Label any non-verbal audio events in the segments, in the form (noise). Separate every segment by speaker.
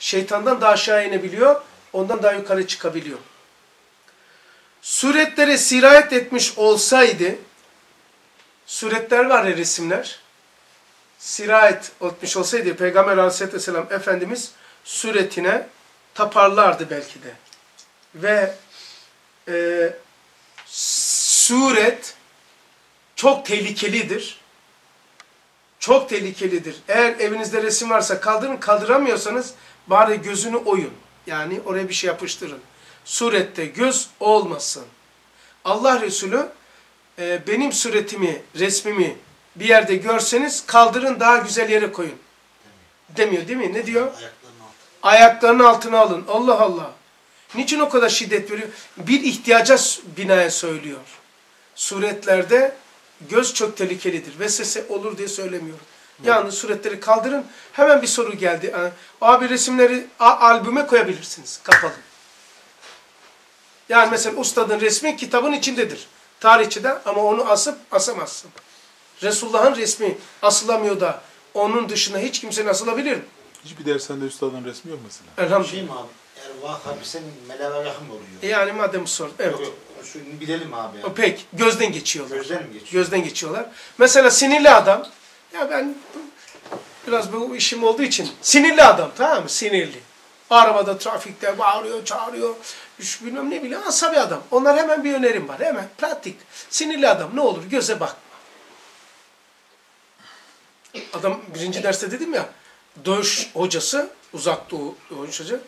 Speaker 1: Şeytandan daha aşağı inebiliyor. Ondan daha yukarı çıkabiliyor. Suretlere sirayet etmiş olsaydı, suretler var ya resimler, sirayet etmiş olsaydı Peygamber aleyhisselatü vesselam Efendimiz suretine taparlardı belki de. Ve e, suret çok tehlikelidir. Çok tehlikelidir. Eğer evinizde resim varsa kaldırın, kaldıramıyorsanız bari gözünü oyun. Yani oraya bir şey yapıştırın. Surette göz olmasın. Allah Resulü e, benim suretimi, resmimi bir yerde görseniz kaldırın daha güzel yere koyun. Demiyor değil mi? Ne diyor?
Speaker 2: Ayaklarının altı.
Speaker 1: Ayaklarının altına alın. Allah Allah. Niçin o kadar şiddet veriyor? Bir ihtiyaca binaen söylüyor. Suretlerde göz çok tehlikelidir. Vesvese olur diye söylemiyorum. Yalnız suretleri kaldırın. Hemen bir soru geldi. Abi resimleri albüme koyabilirsiniz. Kapalı. Yani mesela ustadın resmi kitabın içindedir. Tarihçide ama onu asıp asamazsın. Resulullah'ın resmi asılamıyor da onun dışına hiç kimsenin asılabilir mi?
Speaker 3: Hiçbir dersende üstadın resmi yok mesela.
Speaker 2: Şey
Speaker 1: Elhamdülillah.
Speaker 2: mi abi? Ervah abi senin meleğe yakın oluyor.
Speaker 1: Yani madem sor. Evet.
Speaker 2: Yok, yok, Şunu bilelim abi yani.
Speaker 1: Pek gözden geçiyorlar.
Speaker 2: Gözden mi geçiyor?
Speaker 1: Gözden geçiyorlar. Mesela sinirli adam. Ya ben biraz bu işim olduğu için sinirli adam tamam mı? Sinirli. Arabada, trafikte bağırıyor, çağırıyor. Üç, bilmem ne bileyim asabi adam. Onlar hemen bir önerim var. Hemen pratik. Sinirli adam ne olur göze bakma. Adam birinci derste dedim ya dövüş hocası uzak doğu hocası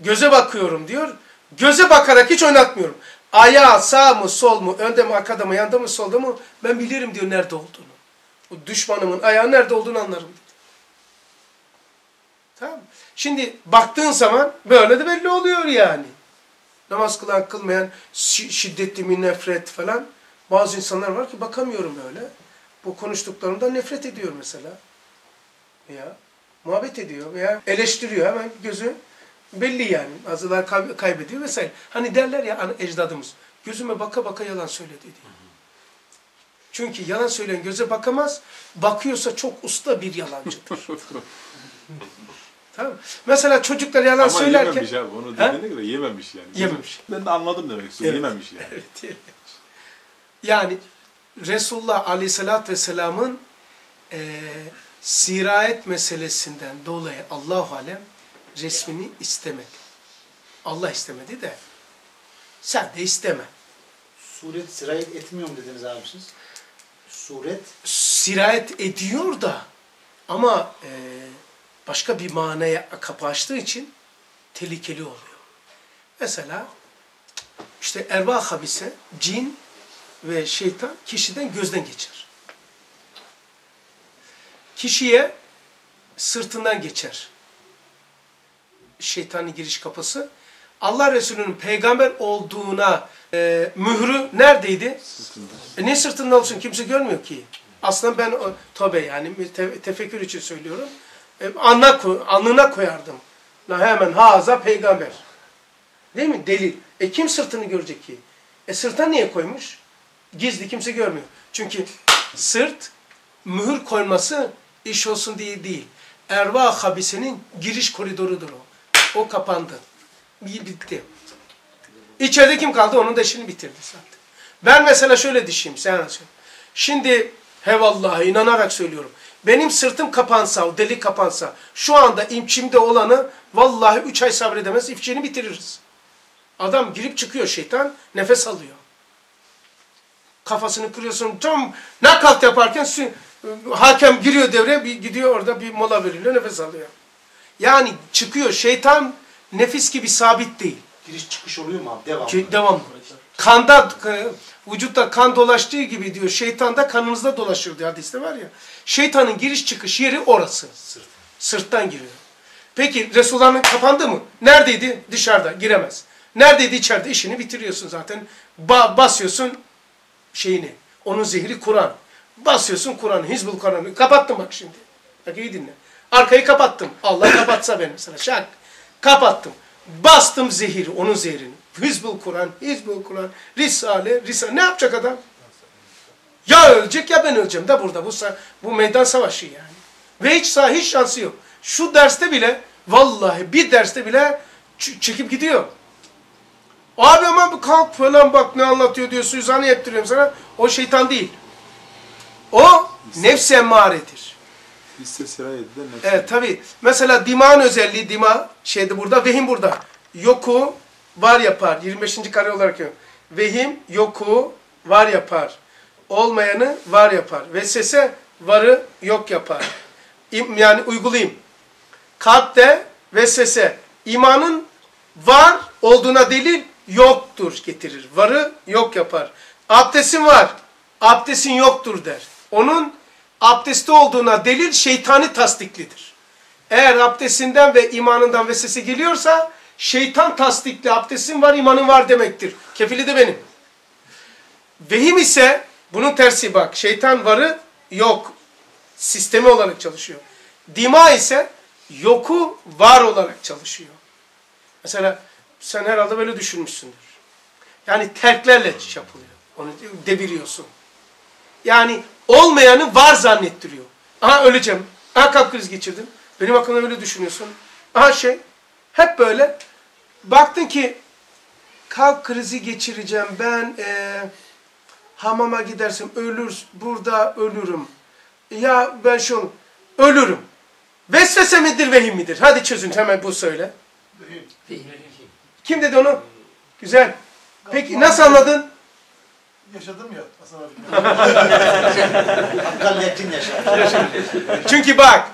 Speaker 1: göze bakıyorum diyor. Göze bakarak hiç oynatmıyorum. Ayağı sağ mı sol mu önde mi arkada mı yanda mı solda mı ben bilirim diyor nerede olduğunu. O düşmanımın ayağı nerede olduğunu anlarım diyor. Tamam Şimdi baktığın zaman böyle de belli oluyor yani. Namaz kılan kılmayan şiddetli bir nefret falan. Bazı insanlar var ki bakamıyorum böyle. Bu konuştuklarımda nefret ediyor mesela. Veya muhabbet ediyor veya eleştiriyor hemen gözü belli yani. Bazılar kaybediyor vesaire. Hani derler ya ecdadımız gözüme baka baka yalan söyledi diye. Çünkü yalan söyleyen göze bakamaz. Bakıyorsa çok usta bir yalancıdır. (laughs) tamam Mesela çocuklar yalan
Speaker 3: Ama
Speaker 1: söylerken...
Speaker 3: yememiş abi. Onu dediğine göre yememiş yani.
Speaker 1: Yememiş.
Speaker 3: Ben de anladım demek istiyorum.
Speaker 1: Evet.
Speaker 3: Yememiş yani. (laughs)
Speaker 1: Evet, yememiş. Yani Resulullah Aleyhisselatü Vesselam'ın e, sirayet meselesinden dolayı Allahu Alem resmini istemedi. Allah istemedi de sen de isteme.
Speaker 2: Suret sirayet etmiyor mu dediniz abi siz? Suret
Speaker 1: Sirayet ediyor da ama e, başka bir manaya kapı açtığı için tehlikeli oluyor. Mesela işte erva habise, cin ve şeytan kişiden gözden geçer. Kişiye sırtından geçer. Şeytani giriş kapısı. Allah Resulü'nün peygamber olduğuna e, mührü neredeydi?
Speaker 3: Sırtında.
Speaker 1: E ne sırtında olsun kimse görmüyor ki. Aslında ben o, tabi yani te, tefekkür için söylüyorum. E, anla, alnına koyardım. La hemen haza peygamber. Değil mi? Delil. E kim sırtını görecek ki? E sırta niye koymuş? Gizli kimse görmüyor. Çünkü sırt mühür koyması iş olsun diye değil. Erva habisenin giriş koridorudur o. O kapandı. Bitti. İçeride kim kaldı? Onun da işini bitirdi zaten. Ben mesela şöyle düşeyim. Sen anlatıyorsun. Şimdi hevallahi inanarak söylüyorum. Benim sırtım kapansa, o delik kapansa, şu anda imçimde olanı vallahi üç ay sabredemez, ifçini bitiririz. Adam girip çıkıyor şeytan, nefes alıyor. Kafasını kırıyorsun, tam nakalt yaparken hakem giriyor devreye, bir gidiyor orada bir mola veriliyor, nefes alıyor. Yani çıkıyor, şeytan nefis gibi sabit değil.
Speaker 2: giriş çıkış oluyor mu abi? Devamlı.
Speaker 1: Ki, devam. Kanda, e, vücutta kan dolaştığı gibi diyor, şeytan da kanınızda dolaşır diyor hadiste var ya. Şeytanın giriş çıkış yeri orası.
Speaker 2: Sırt.
Speaker 1: Sırttan giriyor. Peki Resulullah'ın kapandı mı? Neredeydi? Dışarıda. Giremez. Neredeydi? içeride? İşini bitiriyorsun zaten. Ba basıyorsun şeyini. Onun zehri Kur'an. Basıyorsun Kur'an. Hizbul Kur'an'ı. Kapattım bak şimdi. Bak iyi dinle. Arkayı kapattım. Allah kapatsa ben mesela. Şak. Kapattım. Bastım zehiri. Onun zehrini. Hizbul Kur'an. Hizbul Kur'an. Risale. Risale. Ne yapacak adam? Ya ölecek ya ben öleceğim de burada. Bu, bu meydan savaşı yani. Ve hiç sağ hiç şansı yok. Şu derste bile Vallahi bir derste bile çekip gidiyor. Abi ama bu kalk falan bak ne anlatıyor diyor Suzan'ı yaptırıyorum sana. O şeytan değil. O nefs emmaredir.
Speaker 3: Hisse sirayet edilen nefs.
Speaker 1: Evet tabi. Mesela dimağın özelliği dima şeyde burada, vehim burada. Yoku var yapar. 25. kare olarak yapıyorum. Vehim yoku var yapar. Olmayanı var yapar. Vesvese varı yok yapar. Yani uygulayayım. Kalpte vesvese. imanın var olduğuna delil yoktur getirir. Varı yok yapar. Abdestin var. Abdestin yoktur der. Onun abdesti olduğuna delil şeytani tasdiklidir. Eğer abdestinden ve imanından vesvese geliyorsa şeytan tasdikli abdestin var imanın var demektir. Kefili de benim. Vehim ise bunun tersi bak şeytan varı yok sistemi olarak çalışıyor. Dima ise yoku var olarak çalışıyor. Mesela sen herhalde böyle düşünmüşsündür. Yani terklerle yapılıyor. Onu deviriyorsun. Yani olmayanı var zannettiriyor. Aha öleceğim. Aha kalp krizi geçirdim. Benim hakkımda böyle düşünüyorsun. Aha şey. Hep böyle. Baktın ki kalp krizi geçireceğim ben eee hamama gidersem ölür, burada ölürüm. Ya ben şu ölürüm. Vesvese midir, vehim midir? Hadi çözün hemen bu söyle. Kim dedi onu? Güzel. Peki nasıl anladın?
Speaker 4: Yaşadım ya Hasan abi.
Speaker 2: Hakkal.
Speaker 1: Çünkü bak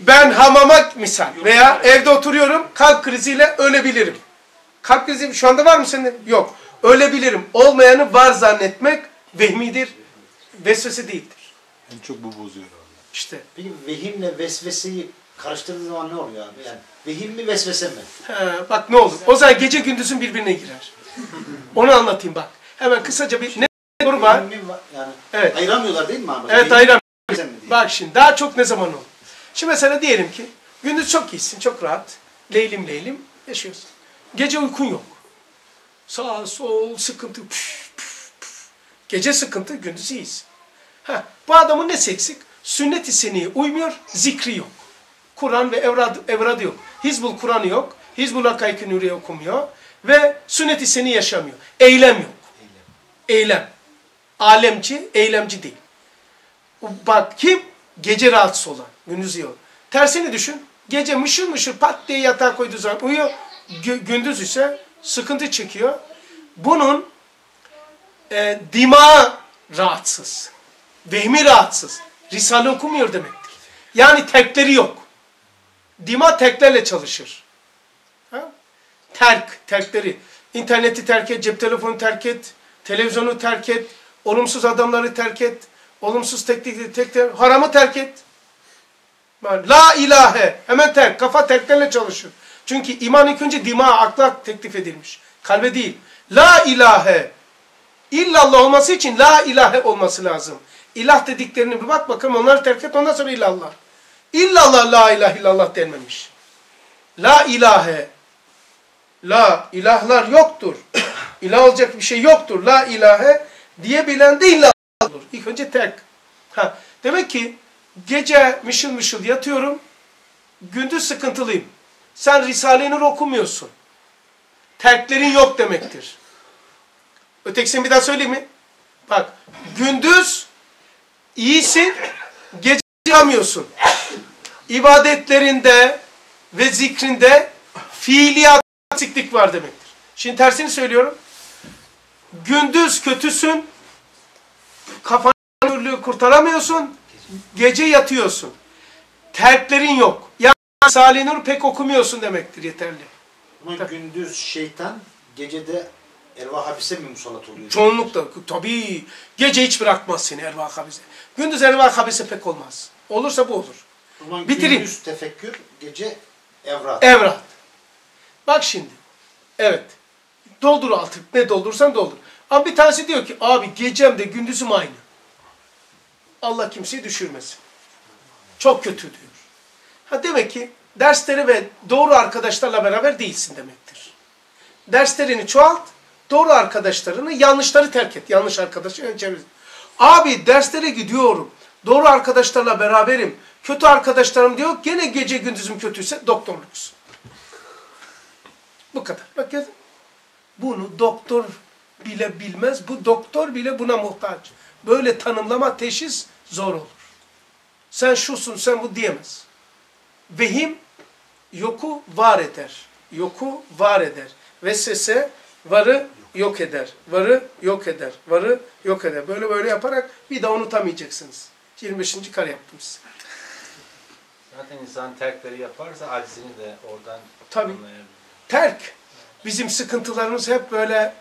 Speaker 1: ben hamama misal veya evde oturuyorum kalp kriziyle ölebilirim. Kalp krizi şu anda var mı sende? Yok. Ölebilirim. Olmayanı var zannetmek vehmidir. Vesvese değildir.
Speaker 3: En çok bu bozuyor abi.
Speaker 1: İşte.
Speaker 2: Peki vehimle vesveseyi karıştırdığın zaman ne oluyor abi? Yani vehim mi vesvese mi?
Speaker 1: He, bak ne olur. O zaman gece gündüzün birbirine girer. Onu anlatayım bak. Hemen kısaca bir ne?
Speaker 2: Vehim mi var? Yani
Speaker 1: Evet.
Speaker 2: ayıramıyorlar değil mi abi?
Speaker 1: Evet
Speaker 2: Vehim
Speaker 1: ayıram.
Speaker 2: vesvese mi diye.
Speaker 1: Bak şimdi daha çok ne zaman olur? Şimdi mesela diyelim ki gündüz çok iyisin, çok rahat. Leylim leylim yaşıyorsun. Gece uykun yok. Sağ sol sıkıntı. püf, püf, püf. Gece sıkıntı, gündüz iyiyiz. Ha, bu adamın ne eksik? Sünnet-i seniye uymuyor, zikri yok. Kur'an ve evrad, evradı yok. Hizbul Kur'an'ı yok. Hizbul Hakayk-ı Nuriye okumuyor. Ve sünnet-i seni yaşamıyor. Eylem yok. Eylem. Alemci, eylemci değil. Bak kim? Gece rahatsız olan. Gündüz iyi olan. Tersini düşün. Gece mışıl mışıl pat diye yatağa koyduğu zaman uyuyor. Gü- gündüz ise sıkıntı çekiyor. Bunun e, dimağı rahatsız. Vehmi rahatsız. Risale okumuyor demektir. Yani tekleri yok. Dima teklerle çalışır. Ha? Terk, terkleri. İnterneti terk et, cep telefonu terk et, televizyonu terk et, olumsuz adamları terk et, olumsuz teknikleri tek ter- haramı terk et. La ilahe, hemen terk, kafa terklerle çalışır. Çünkü iman ilk önce dima, akla teklif edilmiş. Kalbe değil. La ilahe, illallah olması için la ilahe olması lazım. İlah dediklerini bir bak bakalım onları terk et ondan sonra illallah. İllallah la ilahe illallah denmemiş. La ilahe. La ilahlar yoktur. İlah olacak bir şey yoktur. La ilahe diyebilen de illallah olur. İlk önce terk. Ha, demek ki gece mışıl mışıl yatıyorum. Gündüz sıkıntılıyım. Sen Risale-i okumuyorsun. Terklerin yok demektir. Ötekisini bir daha söyleyeyim mi? Bak gündüz iyisin, gece yapamıyorsun. İbadetlerinde ve zikrinde fiiliyat eksiklik var demektir. Şimdi tersini söylüyorum. Gündüz kötüsün, kafanı kurtaramıyorsun, gece yatıyorsun. Terklerin yok. Yani Salih Nur pek okumuyorsun demektir yeterli.
Speaker 2: Ama
Speaker 1: Tabii.
Speaker 2: gündüz şeytan, gecede ervah habise mi musallat oluyor?
Speaker 1: Çoğunlukla tabii gece hiç bırakmaz seni ervah habise. Gündüz ervah habise pek olmaz. Olursa bu olur.
Speaker 2: Zaman
Speaker 1: Bitireyim.
Speaker 2: gündüz tefekkür, gece evrat.
Speaker 1: Evrat. Bak şimdi. Evet. Doldur artık. Ne doldursan doldur. Ama bir tanesi diyor ki abi gecem de gündüzüm aynı. Allah kimseyi düşürmesin. Çok kötü diyor. Ha demek ki dersleri ve doğru arkadaşlarla beraber değilsin demektir. Derslerini çoğalt, doğru arkadaşlarını, yanlışları terk et. Yanlış arkadaşı ön çevir. Abi derslere gidiyorum. Doğru arkadaşlarla beraberim. Kötü arkadaşlarım diyor gene gece gündüzüm kötüyse doktorluksun. Bu kadar. Bak yazın. Bunu doktor bile bilmez. Bu doktor bile buna muhtaç. Böyle tanımlama teşhis zor olur. Sen şusun, sen bu diyemez. Vehim yoku var eder. Yoku var eder. Vesvese varı yok eder. Varı yok eder. Varı yok eder. Böyle böyle yaparak bir daha unutamayacaksınız. 25. kare yaptım size.
Speaker 5: Zaten insan terkleri yaparsa acizini de oradan
Speaker 1: Tabii.
Speaker 5: anlayabilir.
Speaker 1: Terk. Bizim sıkıntılarımız hep böyle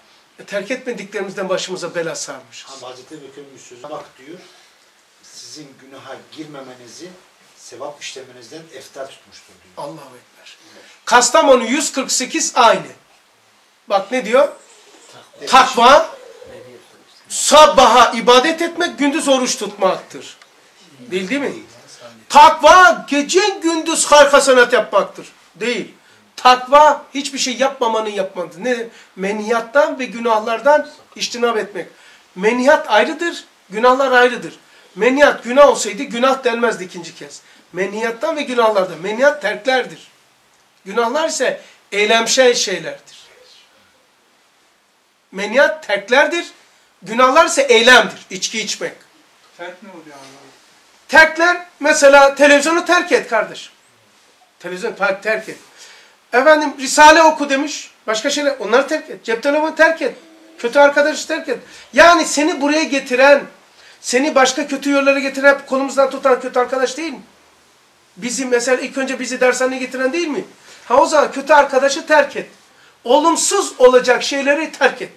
Speaker 1: terk etmediklerimizden başımıza bela sarmışız.
Speaker 2: Ama Hazreti Bekir'in bak diyor, sizin günaha girmemenizi sevap işlemenizden eftal tutmuştur diyor.
Speaker 1: Allahu Ekber. Kastamonu 148 aynı. Bak ne diyor? Takva, sabaha ibadet etmek, gündüz oruç tutmaktır. Değil değil mi? Takva, gece gündüz harika sanat yapmaktır. Değil. Takva, hiçbir şey yapmamanın yapmadır. Ne? Menhiyattan ve günahlardan iştinab etmek. Menhiyat ayrıdır, günahlar ayrıdır. Menhiyat günah olsaydı günah denmezdi ikinci kez. Menhiyattan ve günahlardan. Menhiyat terklerdir. Günahlar ise eylemsel şeylerdir. Menhiyat terklerdir. Günahlar ise eylemdir. İçki içmek.
Speaker 4: Terk ne oluyor abi?
Speaker 1: Terkler mesela televizyonu terk et kardeşim. Televizyon terk et. Efendim Risale oku demiş. Başka şeyler onları terk et. Cep telefonu terk et. Kötü arkadaşı terk et. Yani seni buraya getiren, seni başka kötü yollara getiren, kolumuzdan tutan kötü arkadaş değil mi? Bizi mesela ilk önce bizi dershaneye getiren değil mi? Ha o zaman kötü arkadaşı terk et. Olumsuz olacak şeyleri terk et.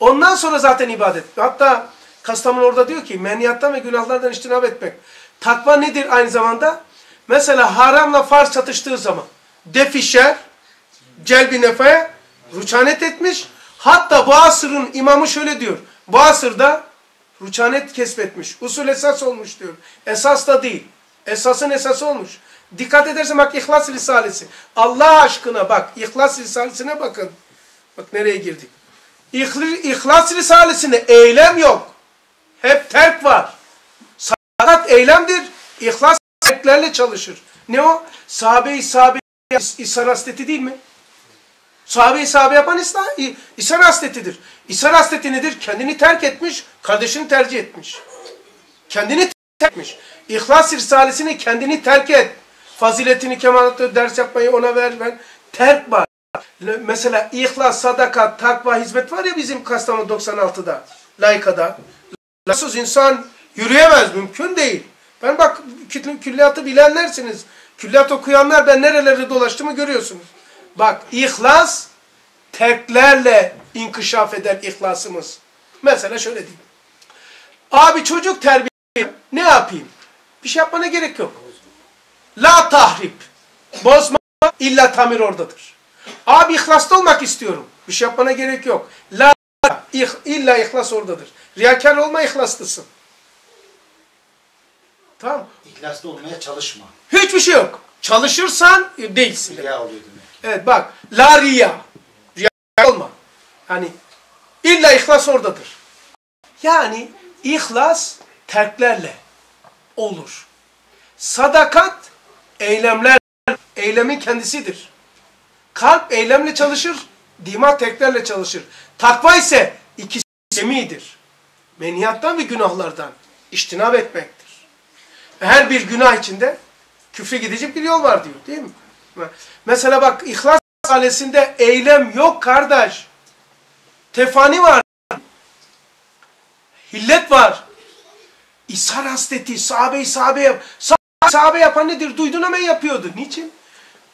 Speaker 1: Ondan sonra zaten ibadet. Hatta Kastamonu orada diyor ki meniyattan ve günahlardan iştinab etmek. Takva nedir aynı zamanda? Mesela haramla farz çatıştığı zaman defişer, celbi nefaya ruçanet etmiş. Hatta bu asırın imamı şöyle diyor. Bu asırda ruçanet kesbetmiş. Usul esas olmuş diyor. Esas da değil. Esasın esası olmuş. Dikkat edersen bak İhlas Risalesi. Allah aşkına bak İhlas Risalesi'ne bakın. Bak nereye girdik. İhlas Risalesi'nde eylem yok. Hep terk var. Sadat eylemdir. İhlas terklerle çalışır. Ne o? Sahabe-i sahabe İs- İshar hasleti değil mi? Sahabe-i sahabe yapan İsra, İ- İshar hasletidir. İshar hasleti nedir? Kendini terk etmiş, kardeşini tercih etmiş. Kendini terk etmiş. İhlas Risalesini kendini terk et. Faziletini, kemalatı, ders yapmayı ona ver. ver. Terk var. Mesela ihlas, sadaka, takva, hizmet var ya bizim Kastamonu 96'da, Layka'da. Lasız insan yürüyemez, mümkün değil. Ben bak kü- külliyatı bilenlersiniz. Külliyat okuyanlar ben nerelerde dolaştığımı görüyorsunuz. Bak ihlas terklerle inkişaf eder ihlasımız. Mesela şöyle diyeyim. Abi çocuk terbiye ne yapayım? Bir şey yapmana gerek yok. La tahrip. Bozma illa tamir oradadır. Abi ihlaslı olmak istiyorum. Bir şey yapmana gerek yok. La ih- illa ihlas oradadır. Riyakar olma ihlaslısın. Tamam.
Speaker 2: İhlaslı olmaya çalışma.
Speaker 1: Hiçbir şey yok. Çalışırsan e, değilsin.
Speaker 2: Riya oluyor.
Speaker 1: Evet bak. La riya. Riya olma. Hani illa ihlas oradadır. Yani ihlas terklerle olur. Sadakat eylemler, eylemin kendisidir. Kalp eylemle çalışır, dima terklerle çalışır. Takva ise ikisi semidir. Meniyattan ve günahlardan iştinab etmektir. Her bir günah içinde küfre gidecek bir yol var diyor değil mi? Mesela bak İhlas Risalesi'nde eylem yok kardeş. Tefani var. Hillet var. İshar hasleti, sahabe-i sahabe yap. Sahabe, yapan nedir? Duydun hemen yapıyordu. Niçin?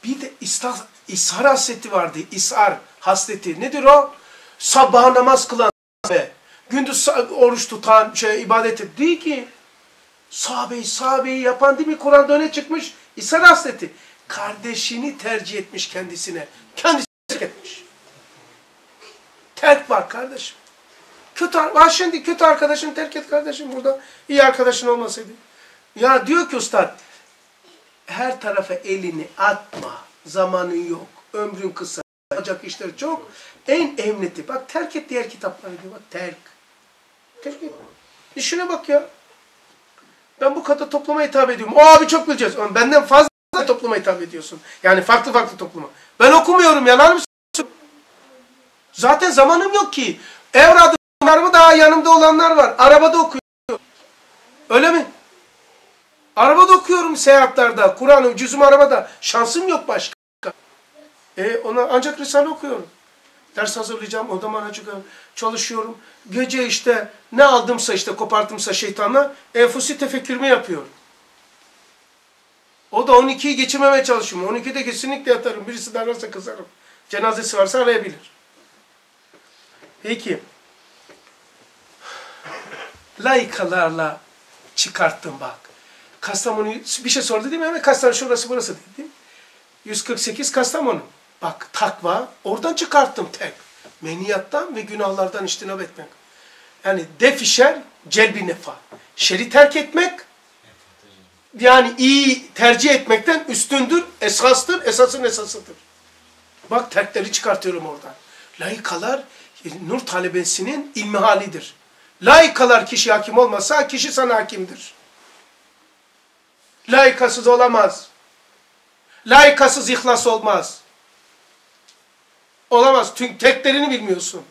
Speaker 1: Bir de istah, ishar hasleti vardı. İshar hasleti. Nedir o? Sabah namaz kılan sahabe. Gündüz oruç tutan, şey, ibadet et. Değil ki. Sahabeyi, sahabeyi yapan değil mi? Kur'an'da öne çıkmış. İshar hasleti. Kardeşini tercih etmiş kendisine. Kendisi terk etmiş. Terk var kardeşim. Kötü, ar- şimdi kötü arkadaşını terk et kardeşim burada. iyi arkadaşın olmasaydı. Ya diyor ki ustad, her tarafa elini atma. Zamanın yok. Ömrün kısa. Yapacak işler çok. En emniyeti. Bak terk et diğer kitapları diyor. Bak terk. Terk et. İşine bak ya. Ben bu kadar topluma hitap ediyorum. O abi çok bileceğiz. Benden fazla topluma hitap ediyorsun. Yani farklı farklı topluma. Ben okumuyorum yalan mı? Zaten zamanım yok ki. Evradımlarımı daha yanımda olanlar var. Arabada okuyorum. Öyle mi? Arabada okuyorum seyahatlerde. Kur'an'ı cüzüm arabada. Şansım yok başka. E ona ancak Risale okuyorum. Ders hazırlayacağım, odama açıyorum, çalışıyorum. Gece işte ne aldımsa işte koparttımsa şeytanla enfusi tefekkürümü yapıyorum. O da 12'yi geçirmemeye çalışıyorum. 12'de kesinlikle yatarım. Birisi de kızarım. Cenazesi varsa arayabilir. Peki. Laikalarla çıkarttım bak. Kastamonu bir şey sordu değil mi? Hemen Kastamonu şurası burası dedi. 148 Kastamonu. Bak takva oradan çıkarttım tek. Meniyattan ve günahlardan iştinab etmek. Yani defişer celbi nefa. Şeri terk etmek yani iyi tercih etmekten üstündür, esastır, esasın esasıdır. Bak terkleri çıkartıyorum oradan. Laikalar nur talebesinin ilmihalidir. Laikalar kişi hakim olmasa kişi sana hakimdir. Laikasız olamaz. Laikasız ihlas olmaz. Olamaz. Çünkü teklerini bilmiyorsun.